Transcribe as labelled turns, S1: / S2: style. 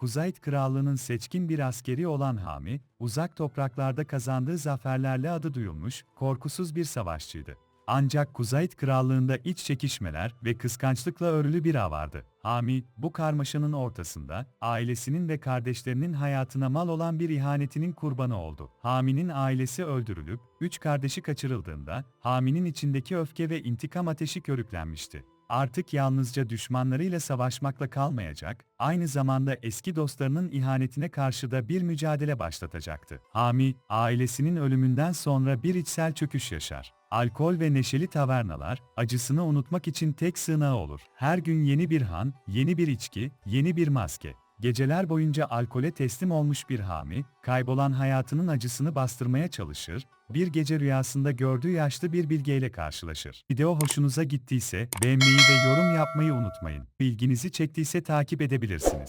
S1: Kuzeyt Krallığı'nın seçkin bir askeri olan Hami, uzak topraklarda kazandığı zaferlerle adı duyulmuş, korkusuz bir savaşçıydı. Ancak Kuzeyt Krallığı'nda iç çekişmeler ve kıskançlıkla örülü bir ağ vardı. Hami, bu karmaşanın ortasında, ailesinin ve kardeşlerinin hayatına mal olan bir ihanetinin kurbanı oldu. Hami'nin ailesi öldürülüp, üç kardeşi kaçırıldığında, Hami'nin içindeki öfke ve intikam ateşi körüklenmişti. Artık yalnızca düşmanlarıyla savaşmakla kalmayacak, aynı zamanda eski dostlarının ihanetine karşı da bir mücadele başlatacaktı. Hami, ailesinin ölümünden sonra bir içsel çöküş yaşar. Alkol ve neşeli tavernalar, acısını unutmak için tek sığınağı olur. Her gün yeni bir han, yeni bir içki, yeni bir maske. Geceler boyunca alkole teslim olmuş bir Hami, kaybolan hayatının acısını bastırmaya çalışır, bir gece rüyasında gördüğü yaşlı bir bilgeyle karşılaşır. Video hoşunuza gittiyse beğenmeyi ve yorum yapmayı unutmayın. Bilginizi çektiyse takip edebilirsiniz.